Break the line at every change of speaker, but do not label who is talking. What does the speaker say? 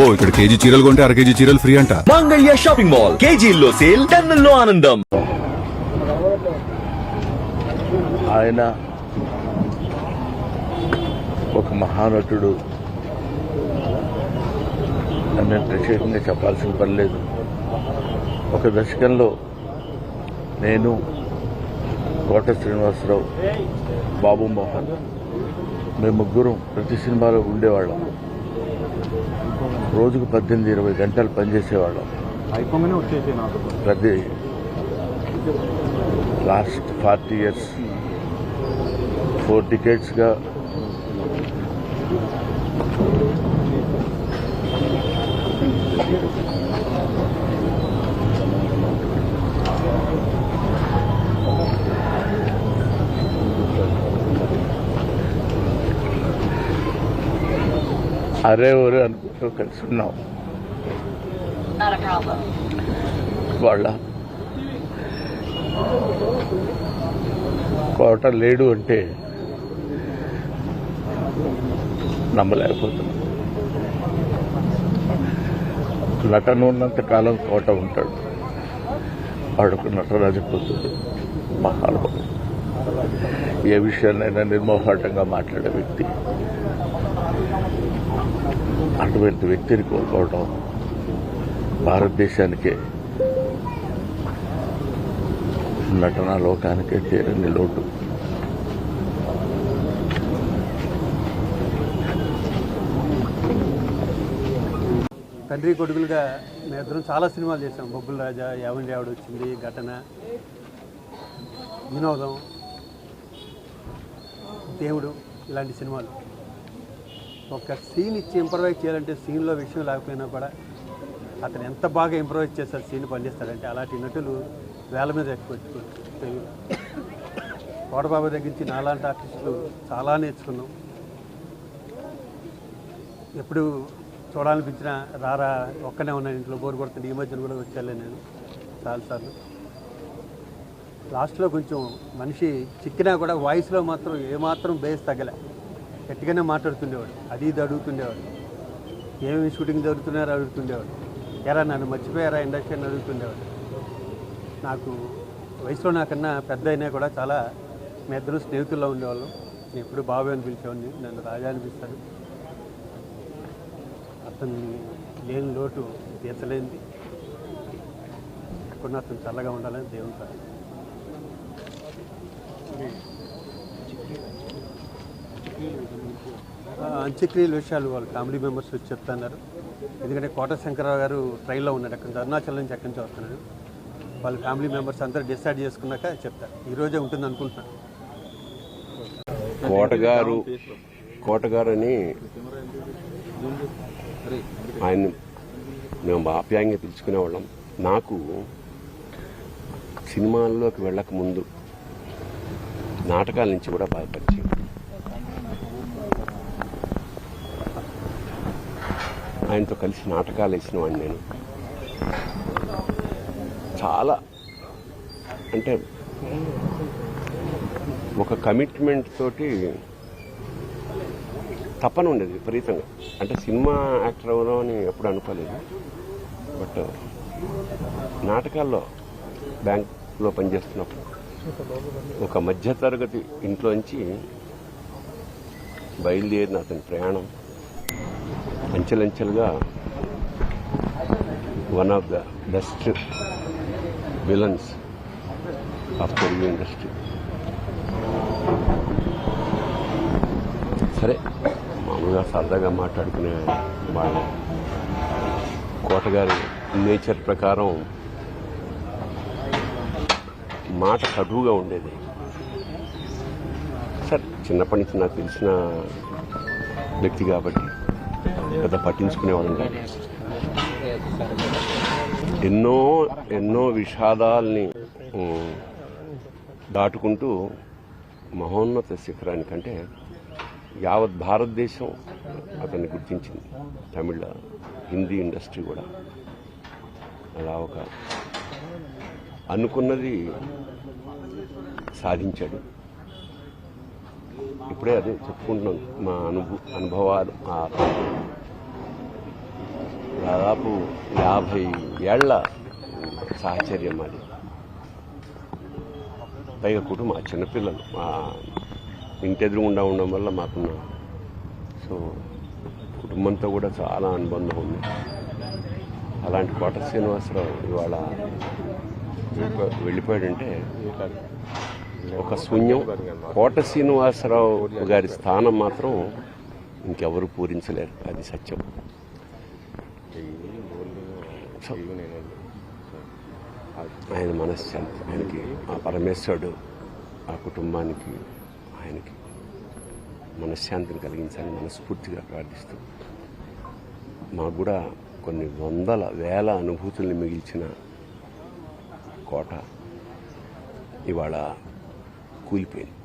అబ్బో ఇక్కడ కేజీ చీరలు కొంటే అర కేజీ చీరలు ఫ్రీ అంట.
మంగళ్య షాపింగ్ మాల్ కేజీల్లో సేల్ టన్నుల్లో ఆనందం.
ఆయన ఒక మహానటుడు. అని నేను ప్రత్యేకంగా చెప్పాల్సిన పని లేదు. ఒక దశకంలో నేను కోట శ్రీనివాసరావు బాబు మోహన్. మేము ముగ్గురం ప్రతి సినిమాలో ఉండేవాళ్ళం. రోజుకు పద్దెనిమిది ఇరవై గంటలు పనిచేసేవాళ్ళం. ప్రతి లాస్ట్ ఫార్టీ ఇయర్స్ ఫోర్ టికెట్స్గా అరే ఒరే అనుకుంటూ కలిసి ఉన్నాం. వాళ్ళ కోట లేడు అంటే నమ్మలేకపోతున్నాం నటన ఉన్నంత కాలం కోట ఉంటాడు. వాడుకు నటరాజపోతుంది మహానుభావుడు. ఏ విషయాన్నైనా నిర్మోహాటంగా మాట్లాడే వ్యక్తి. అటువంటి వ్యక్తిని కోల్పోవడం భారతదేశానికే నటనా లోకానికే తీరని లోటు.
తండ్రి కొడుకులుగా మేమిద్దరం చాలా సినిమాలు చేసాం బొబ్బుల రాజా యావండి ఆవిడ వచ్చింది ఘటన వినోదం దేవుడు ఇలాంటి సినిమాలు. ఒక సీన్ ఇచ్చి ఇంప్రవైజ్ చేయాలంటే సీన్లో విషయం లేకపోయినా కూడా అతను ఎంత బాగా ఇంప్రవైజ్ చేస్తారు సీన్ పండిస్తాడంటే అలాంటి నటులు వేల మీద ఎక్కువ కోడబాబు దగ్గర నుంచి నాలాంటి ఆర్టిస్టులు చాలా నేర్చుకున్నాం. ఎప్పుడు చూడాలనిపించినా రారా ఒక్కనే ఉన్నాను ఇంట్లో బోర్ కొడుతుంది ఈ మధ్యన కూడా వచ్చాలే నేను చాలాసార్లు లాస్ట్లో కొంచెం మనిషి చిక్కినా కూడా వాయిస్లో మాత్రం ఏమాత్రం బేస్ తగ్గలే. గట్టిగానే మాట్లాడుతుండేవాడు. అది ఇది అడుగుతుండేవాడు. ఏమేమి షూటింగ్ జరుగుతున్నారో అడుగుతుండేవాడు. ఎరా నన్ను మర్చిపోయారా ఇండస్ట్రీ అని అడుగుతుండేవాడు. నాకు వయసులో నాకన్నా పెద్ద అయినా కూడా చాలా మీ ఇద్దరు స్నేహితుల్లో ఉండేవాళ్ళం. నేను ఎప్పుడు బాబు అని పిలిచేవాడిని. నన్ను రాజా అనిపిస్తాడు. అతన్ని లేని లోటు తీర్చలేనిది. ఎక్కడ అతను చల్లగా ఉండాలని దేవుని ప్రార్థన. ఆ, అంత్యక్రియల విషయాలు వాళ్ళు ఫ్యామిలీ మెంబర్స్ వచ్చి చెప్తున్నారు. ఎందుకంటే కోట శంకరరావు గారు ట్రైన్లో ఉన్నాడు అక్కడ నుంచి అరుణాచల్ నుంచి అక్కడి నుంచి వస్తున్నాడు వాళ్ళ ఫ్యామిలీ మెంబర్స్ అందరూ డిసైడ్ చేసుకున్నాక చెప్తారు. ఈరోజే ఉంటుంది అనుకుంటున్నాను.
కోటగారు కోటగారు అని ఆయన మేము ఆప్యాయంగా పిలుచుకునేవాళ్ళం. నాకు సినిమాల్లోకి వెళ్ళక ముందు నాటకాల నుంచి కూడా బాగా ఆయనతో కలిసి నాటకాలు వేసిన వాడిని నేను. చాలా. అంటే ఒక కమిట్మెంట్ తోటి తప్పన ఉండేది విపరీతంగా. అంటే సినిమా యాక్టర్ అవ్వడం అని ఎప్పుడు అనుకోలేదు. బట్ నాటకాల్లో బ్యాంక్లో పనిచేస్తున్నప్పుడు ఒక మధ్యతరగతి ఇంట్లోంచి బయలుదేరిన అతని ప్రయాణం అంచెలంచెలుగా one of the best villains of Telugu industry సరే మామూలుగా సరదాగా మాట్లాడుకునే వాళ్ళు కోటగారి నేచర్ ప్రకారం మాట కటువుగా ఉండేది. సరే చిన్నప్పటి నుంచి నాకు తెలిసిన వ్యక్తి కాబట్టి పెద్ద పట్టించుకునేవాళ్ళం కాదు. ఎన్నో ఎన్నో విషాదాల్ని దాటుకుంటూ మహోన్నత శిఖరానికంటే యావత్ భారతదేశం అతన్ని గుర్తించింది. తమిళ హిందీ ఇండస్ట్రీ కూడా. అలా ఒక అనుకున్నది సాధించాడు. ఇప్పుడే అదే చెప్పుకుంటున్నాం. మా అనుభవ అనుభవాలు ఆ దాదాపు యాభై ఏళ్ళ సాహచర్యం అది. పైగా కుటుంబం ఆ చిన్నపిల్లలు మా ఇంటెదురుగుండా ఉండడం వల్ల మాకున్న సో కుటుంబంతో కూడా చాలా అనుబంధం ఉంది. అలాంటి కోట శ్రీనివాసరావు ఇవాళ వెళ్ళిపోయాడంటే ఒక శూన్యం. కోట శ్రీనివాసరావు గారి స్థానం మాత్రం ఇంకెవరు పూరించలేరు. అది సత్యం. ఆయన మనశ్శాంతి ఆయనకి ఆ పరమేశ్వరుడు ఆ కుటుంబానికి ఆయనకి మనశ్శాంతిని కలిగించాలని మనస్ఫూర్తిగా ప్రార్థిస్తూ మాకు కూడా కొన్ని వందల వేల అనుభూతుల్ని మిగిల్చిన కోట ఇవాళ కూలిపోయింది